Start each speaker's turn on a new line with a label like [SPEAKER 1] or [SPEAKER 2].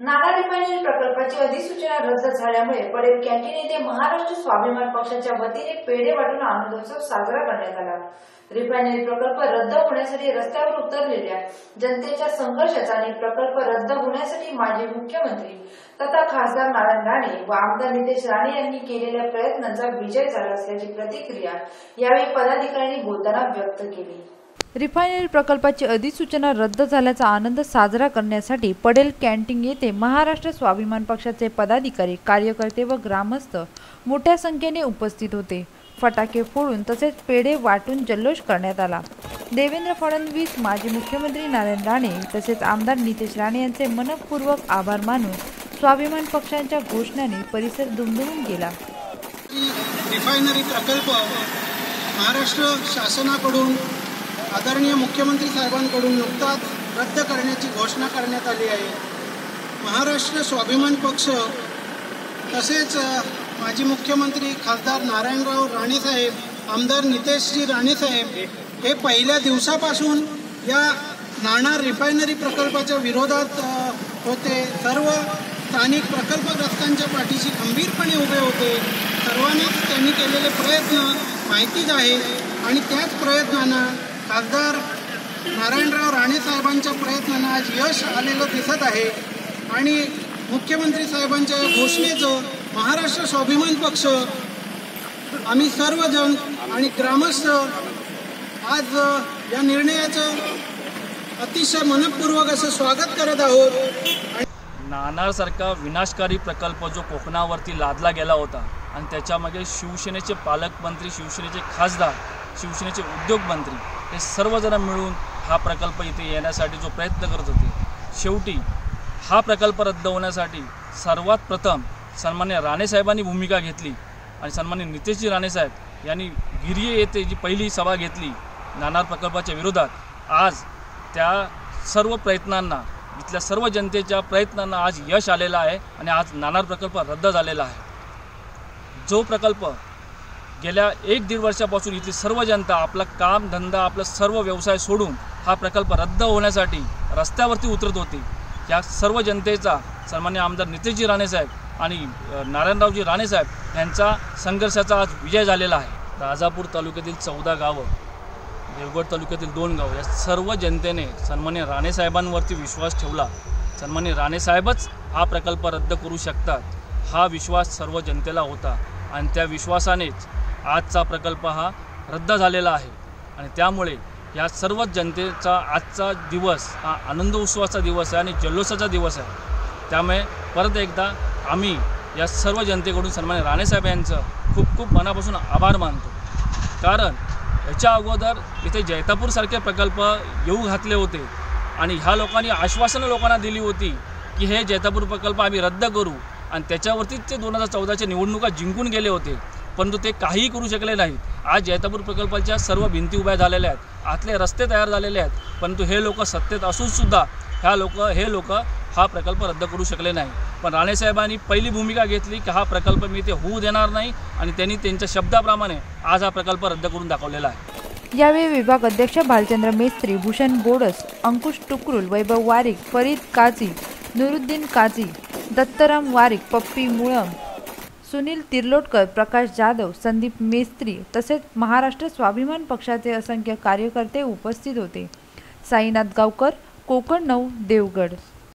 [SPEAKER 1] Naga refinery प्रकल्पाची अधिसूचना रद्द झाल्यामुळे पडेल कॅन्टीन येथे महाराष्ट्र स्वाभिमान पक्षाच्या वतीने पेढे वाटून आनंदोत्सव साजरा करण्यात आला. रिफायनरी प्रकल्प रद्द होण्यासाठी रस्त्यावर उतरलेल्या जनतेच्या संघर्षाचा आणि प्रकल्प रद्द होण्यासाठी माजी मुख्यमंत्री तथा खासदार नारायण राणे व आमदार नितेश राणे यांनी केलेल्या प्रयत्नांचा विजय झाला असल्याची प्रतिक्रिया यावेळी पदाधिकाऱ्यांनी बोलताना व्यक्त केली.
[SPEAKER 2] रिफायनरी प्रकल्पाची अधिसूचना रद्द झाल्याचा आनंद साजरा करण्यासाठी पडेल कॅन्टीन येथे महाराष्ट्र स्वाभिमान पक्षाचे पदाधिकारी कार्यकर्ते व ग्रामस्थ मोठ्या संख्येने उपस्थित होते. फटाके फोडून तसेच पेढे वाटून जल्लोष करण्यात आला. देवेंद्र फडणवीस माजी मुख्यमंत्री नारायण राणे तसेच आमदार नितेश राणे यांचे मनपूर्वक आभार मानून स्वाभिमान पक्षांच्या घोषणाने परिसर दुमदुमून गेला.
[SPEAKER 3] रिफायनरी प्रकल्प महाराष्ट्र शासनाकडून आदरणीय मुख्यमंत्री साहेबांकडून नुकताच रद्द करण्याची घोषणा करण्यात आली आहे. महाराष्ट्र स्वाभिमान पक्ष तसेच माजी मुख्यमंत्री खासदार नारायणराव राणेसाहेब आमदार नितेशजी राणेसाहेब हे पहिल्या दिवसापासून या नाणार रिफायनरी प्रकल्पाच्या विरोधात होते. सर्व स्थानिक प्रकल्पग्रस्तांच्या पाठीशी खंबीरपणे उभे होते. सर्वांनाच त्यांनी केलेले प्रयत्न माहितीच आहे आणि त्याच प्रयत्नांना खासदार नारायणराव राणे साहेबांच्या प्रयत्नांना आज यश आलेलं दिसत आहे. आणि मुख्यमंत्री साहेबांच्या या घोषणेचं महाराष्ट्र स्वाभिमान पक्ष आम्ही सर्वजण आणि ग्रामस्थ आज या निर्णयाचं अतिशय मनपूर्वक असं स्वागत करत आहोत.
[SPEAKER 4] नाणारसारखा विनाशकारी प्रकल्प जो कोकणावरती लादला गेला होता आणि त्याच्यामागे शिवसेनेचे पालकमंत्री शिवसेनेचे खासदार शिवसेनेचे उद्योगमंत्री हे सर्वजण मिळून हा प्रकल्प इथे येण्यासाठी जो प्रयत्न करत होते शेवटी हा प्रकल्प रद्द होण्यासाठी सर्वात प्रथम सन्मान्य राणेसाहेबांनी भूमिका घेतली आणि सन्मान्य नितेशजी राणेसाहेब यांनी गिरिये येथे जी पहिली सभा घेतली नाणार प्रकल्पाच्या विरोधात आज त्या सर्व प्रयत्नांना इथल्या सर्व जनतेच्या प्रयत्नांना आज यश आलेलं आहे आणि आज नाणार प्रकल्प रद्द झालेला आहे. जो प्रकल्प गेल्या एक दीड वर्षापासून इथली सर्व जनता आपला काम धंदा आपला सर्व व्यवसाय सोडून हा प्रकल्प रद्द होण्यासाठी रस्त्यावरती उतरत होती. या सर्व जनतेचा सन्मान्य आमदार नितेशजी राणेसाहेब आणि नारायणरावजी राणेसाहेब यांचा संघर्षाचा आज विजय झालेला आहे. राजापूर तालुक्यातील चौदा गावं देवगड तालुक्यातील दोन गाव या सर्व जनतेने सन्मान्य राणेसाहेबांवरती विश्वास ठेवला. सन्मान्य राणेसाहेबच हा प्रकल्प रद्द करू शकतात हा विश्वास सर्व जनतेला होता आणि त्या विश्वासानेच आजचा प्रकल्प हा रद्द झालेला आहे. आणि त्यामुळे या सर्वच जनतेचा आजचा दिवस हा आनंद उत्सवाचा दिवस आहे आणि जल्लोषाचा दिवस आहे. त्यामुळे परत एकदा आम्ही या सर्व जनतेकडून सन्मान राणेसाहेब यांचं खूप खूप मनापासून आभार मानतो. कारण याच्या अगोदर इथे जैतापूरसारखे प्रकल्प येऊ घातले होते आणि ह्या लोकांनी आश्वासनं लोकांना दिली होती की हे जैतापूर प्रकल्प आम्ही रद्द करू. आणि त्याच्यावरतीच ते दोन हजार चौदाच्या निवडणुका जिंकून गेले होते. परंतु ते काहीही करू शकले नाहीत. आज जैतापूर प्रकल्पाच्या सर्व भिंती उभ्या झालेल्या आहेत. आतले रस्ते तयार झालेले आहेत. परंतु हे लोक सत्तेत असूनसुद्धा ह्या लोक हे लोक हा प्रकल्प रद्द करू शकले नाही. पण राणेसाहेबांनी पहिली भूमिका घेतली की हा प्रकल्प मी ते होऊ देणार नाही आणि त्यांनी त्यांच्या शब्दाप्रमाणे आज हा प्रकल्प रद्द करून दाखवलेला आहे.
[SPEAKER 2] यावेळी विभाग अध्यक्ष भालचंद्र मेस्त्री भूषण बोडस अंकुश टुकरुल वैभव वारिक फरीद काझी नुरुद्दीन काझी दत्तराम वारिक पप्पी मुळम सुनील तिर्लोटकर प्रकाश जाधव संदीप मेस्त्री तसेच महाराष्ट्र स्वाभिमान पक्षाचे असंख्य कार्यकर्ते उपस्थित होते. साईनाथ गावकर कोकण नऊ देवगड.